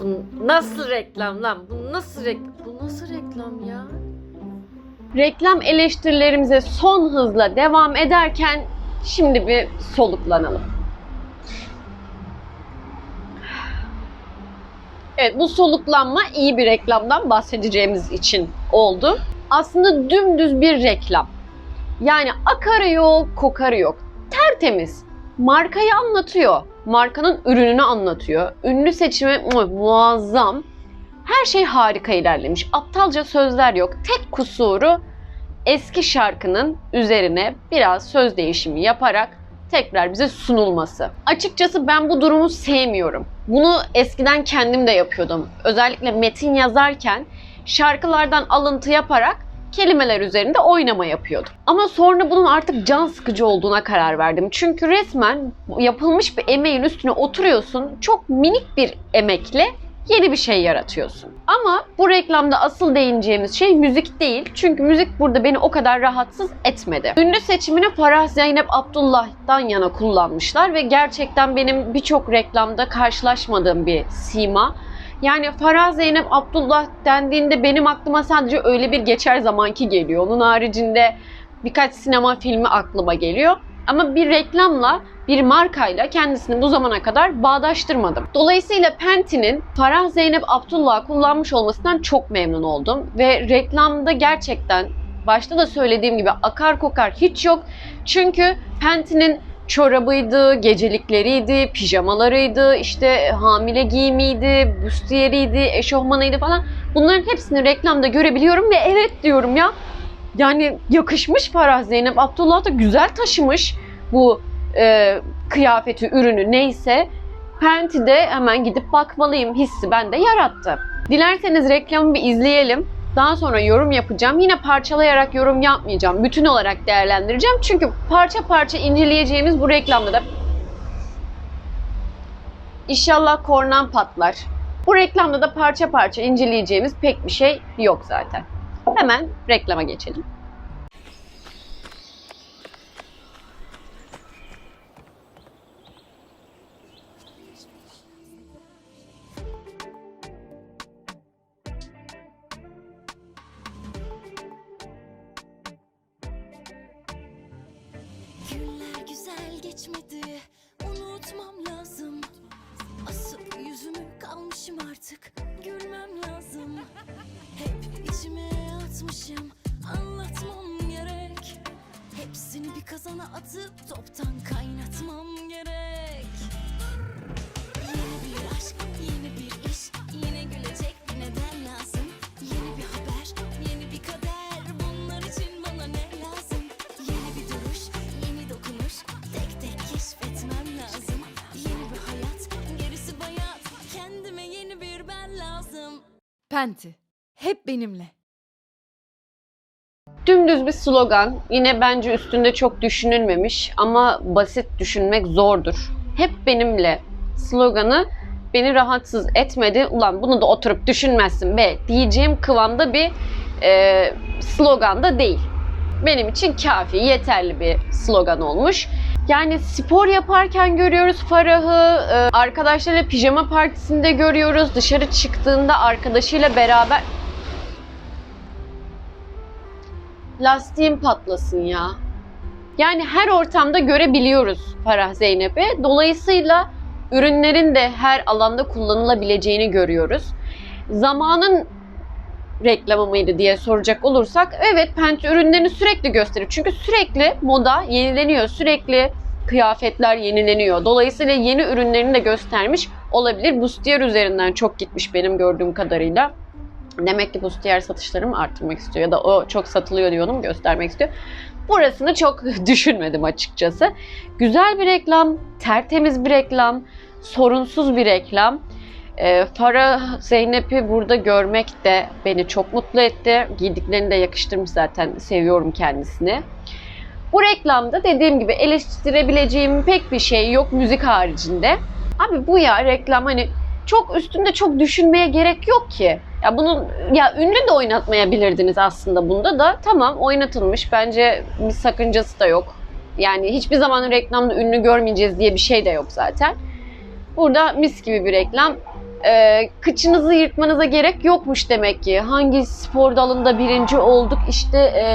Bu nasıl reklam lan? Bu nasıl rek Bu nasıl reklam ya? Reklam eleştirilerimize son hızla devam ederken şimdi bir soluklanalım. Evet bu soluklanma iyi bir reklamdan bahsedeceğimiz için oldu. Aslında dümdüz bir reklam. Yani akarı yok, kokarı yok. Tertemiz. Markayı anlatıyor. Markanın ürününü anlatıyor. Ünlü seçimi mu- muazzam. Her şey harika ilerlemiş. Aptalca sözler yok. Tek kusuru eski şarkının üzerine biraz söz değişimi yaparak tekrar bize sunulması. Açıkçası ben bu durumu sevmiyorum. Bunu eskiden kendim de yapıyordum. Özellikle metin yazarken şarkılardan alıntı yaparak kelimeler üzerinde oynama yapıyordum. Ama sonra bunun artık can sıkıcı olduğuna karar verdim. Çünkü resmen yapılmış bir emeğin üstüne oturuyorsun. Çok minik bir emekle yeni bir şey yaratıyorsun. Ama bu reklamda asıl değineceğimiz şey müzik değil. Çünkü müzik burada beni o kadar rahatsız etmedi. Ünlü seçimini Farah Zeynep Abdullah'dan yana kullanmışlar ve gerçekten benim birçok reklamda karşılaşmadığım bir sima. Yani Farah Zeynep Abdullah dendiğinde benim aklıma sadece öyle bir geçer zamanki geliyor. Onun haricinde birkaç sinema filmi aklıma geliyor. Ama bir reklamla, bir markayla kendisini bu zamana kadar bağdaştırmadım. Dolayısıyla Penti'nin Farah Zeynep Abdullah kullanmış olmasından çok memnun oldum. Ve reklamda gerçekten başta da söylediğim gibi akar kokar hiç yok. Çünkü Penti'nin çorabıydı, gecelikleriydi, pijamalarıydı, işte hamile giyimiydi, büstiyeriydi, eşofmanıydı falan. Bunların hepsini reklamda görebiliyorum ve evet diyorum ya. Yani yakışmış Farah Zeynep Abdullah da güzel taşımış bu e, kıyafeti, ürünü neyse. Penti'de hemen gidip bakmalıyım hissi bende yarattı. Dilerseniz reklamı bir izleyelim. Daha sonra yorum yapacağım. Yine parçalayarak yorum yapmayacağım. Bütün olarak değerlendireceğim. Çünkü parça parça inceleyeceğimiz bu reklamda da İnşallah kornan patlar. Bu reklamda da parça parça inceleyeceğimiz pek bir şey yok zaten. Hemen reklama geçelim. Güzel geçmedi Unutmam lazım. Asıp yüzümü kalmışım artık Gülmem lazım. Hep içime atmışım Anlatmam gerek. Hepsini bir kazana atıp Toptan kaynatmam gerek Penti. Hep benimle. Dümdüz bir slogan. Yine bence üstünde çok düşünülmemiş ama basit düşünmek zordur. Hep benimle sloganı beni rahatsız etmedi. Ulan bunu da oturup düşünmezsin be diyeceğim kıvamda bir e, slogan da değil. Benim için kafi, yeterli bir slogan olmuş. Yani spor yaparken görüyoruz Farah'ı, e, arkadaşlarıyla pijama partisinde görüyoruz. Dışarı çıktığında arkadaşıyla beraber lastiğim patlasın ya. Yani her ortamda görebiliyoruz Farah Zeynep'i. Dolayısıyla ürünlerin de her alanda kullanılabileceğini görüyoruz. Zamanın reklamı mıydı diye soracak olursak evet Penti ürünlerini sürekli gösterir. Çünkü sürekli moda yenileniyor. Sürekli kıyafetler yenileniyor. Dolayısıyla yeni ürünlerini de göstermiş olabilir. Bustier üzerinden çok gitmiş benim gördüğüm kadarıyla. Demek ki bustier satışlarımı arttırmak istiyor ya da o çok satılıyor diyordum göstermek istiyor. Burasını çok düşünmedim açıkçası. Güzel bir reklam, tertemiz bir reklam, sorunsuz bir reklam. Ee, Farah Zeynep'i burada görmek de beni çok mutlu etti. Giydiklerini de yakıştırmış zaten. Seviyorum kendisini. Bu reklamda dediğim gibi eleştirebileceğim pek bir şey yok müzik haricinde. Abi bu ya reklam hani çok üstünde çok düşünmeye gerek yok ki. Ya bunun ya ünlü de oynatmayabilirdiniz aslında bunda da. Tamam oynatılmış. Bence bir sakıncası da yok. Yani hiçbir zaman reklamda ünlü görmeyeceğiz diye bir şey de yok zaten. Burada mis gibi bir reklam. E, kıçınızı yırtmanıza gerek yokmuş demek ki. Hangi spor dalında birinci olduk işte e,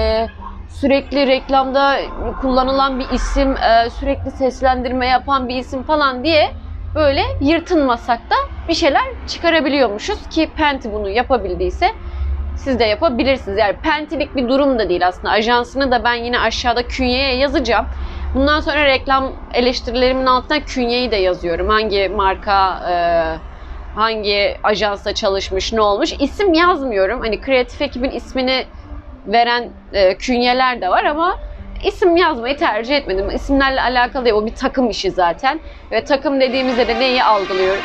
sürekli reklamda kullanılan bir isim, e, sürekli seslendirme yapan bir isim falan diye böyle yırtınmasak da bir şeyler çıkarabiliyormuşuz ki Penti bunu yapabildiyse siz de yapabilirsiniz. Yani Pentilik bir durum da değil aslında. Ajansını da ben yine aşağıda künyeye yazacağım. Bundan sonra reklam eleştirilerimin altına künyeyi de yazıyorum. Hangi marka, e, hangi ajansta çalışmış, ne olmuş. İsim yazmıyorum. Hani kreatif ekibin ismini veren e, künyeler de var ama isim yazmayı tercih etmedim. İsimlerle alakalı değil. O bir takım işi zaten. Ve takım dediğimizde de neyi algılıyoruz?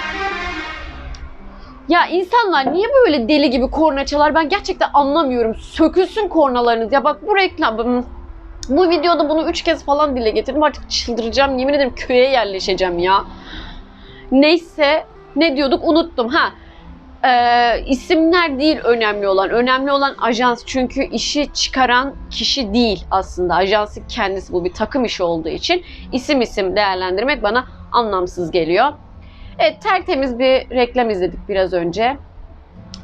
Ya insanlar niye böyle deli gibi korna çalar ben gerçekten anlamıyorum. Sökülsün kornalarınız. Ya bak bu reklam bu videoda bunu üç kez falan dile getirdim. Artık çıldıracağım. Yemin ederim köye yerleşeceğim ya. Neyse ne diyorduk unuttum. Ha ee, isimler değil önemli olan. Önemli olan ajans çünkü işi çıkaran kişi değil aslında. Ajansı kendisi bu bir takım işi olduğu için isim isim değerlendirmek bana anlamsız geliyor. Evet tertemiz bir reklam izledik biraz önce.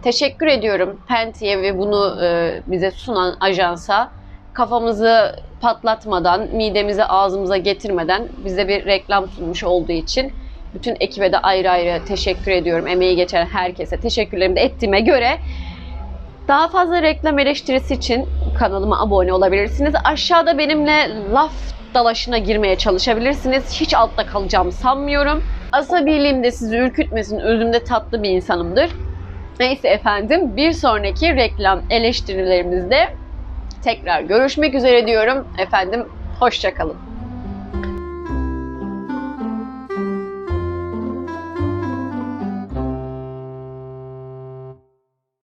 Teşekkür ediyorum Penti'ye ve bunu e, bize sunan ajansa. Kafamızı patlatmadan, midemizi ağzımıza getirmeden bize bir reklam sunmuş olduğu için bütün ekibe de ayrı ayrı teşekkür ediyorum. Emeği geçen herkese teşekkürlerimi de ettiğime göre daha fazla reklam eleştirisi için kanalıma abone olabilirsiniz. Aşağıda benimle laf dalaşına girmeye çalışabilirsiniz. Hiç altta kalacağımı sanmıyorum. Asabiliğim de sizi ürkütmesin. Özümde tatlı bir insanımdır. Neyse efendim bir sonraki reklam eleştirilerimizde tekrar görüşmek üzere diyorum. Efendim hoşçakalın.